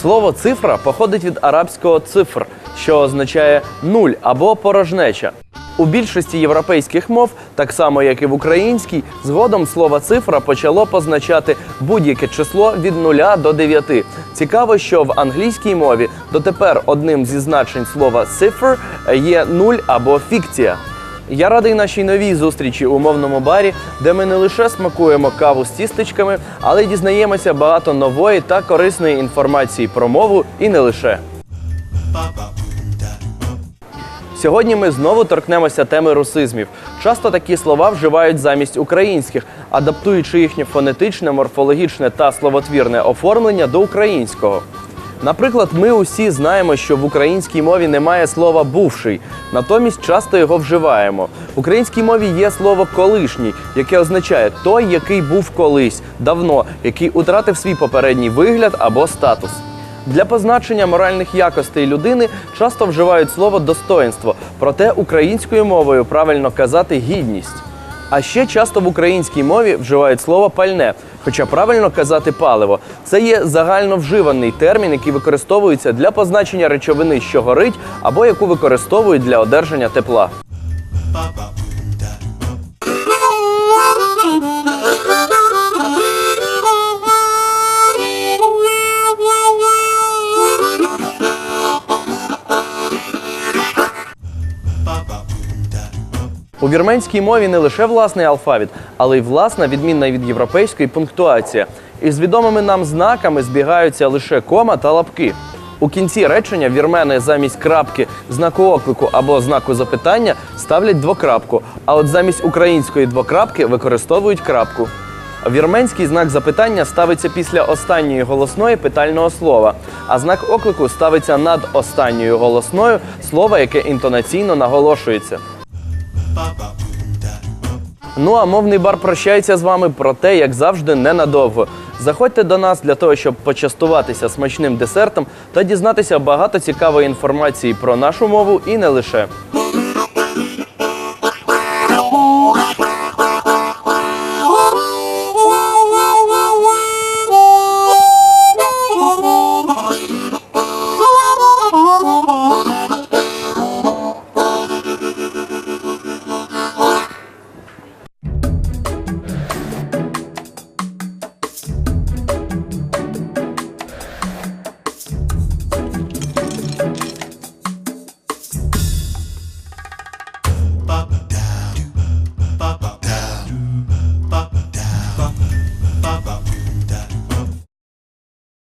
Слово цифра походить від арабського цифр, що означає нуль або порожнеча. У більшості європейських мов, так само як і в українській, згодом слово цифра почало позначати будь-яке число від 0 до 9. Цікаво, що в англійській мові дотепер одним зі значень слова цифр є нуль або фікція. Я радий нашій новій зустрічі у мовному барі, де ми не лише смакуємо каву з тістечками, але й дізнаємося багато нової та корисної інформації про мову і не лише. Сьогодні ми знову торкнемося теми русизмів. Часто такі слова вживають замість українських, адаптуючи їхнє фонетичне, морфологічне та словотвірне оформлення до українського. Наприклад, ми усі знаємо, що в українській мові немає слова бувший, натомість часто його вживаємо. В українській мові є слово колишній, яке означає той, який був колись, давно, який утратив свій попередній вигляд або статус. Для позначення моральних якостей людини часто вживають слово достоинство, проте українською мовою правильно казати гідність. А ще часто в українській мові вживають слово пальне, хоча правильно казати паливо. Це є загально вживаний термін, який використовується для позначення речовини, що горить, або яку використовують для одержання тепла. У вірменській мові не лише власний алфавіт, але й власна, відмінна від європейської пунктуація. Із відомими нам знаками збігаються лише кома та лапки. У кінці речення вірмени замість крапки, знаку оклику або знаку запитання ставлять двокрапку, а от замість української двокрапки використовують крапку. Вірменський знак запитання ставиться після останньої голосної питального слова, а знак оклику ставиться над останньою голосною слова, яке інтонаційно наголошується. Ну а мовний бар прощається з вами, проте, як завжди, ненадовго. Заходьте до нас для того, щоб почастуватися смачним десертом та дізнатися багато цікавої інформації про нашу мову і не лише.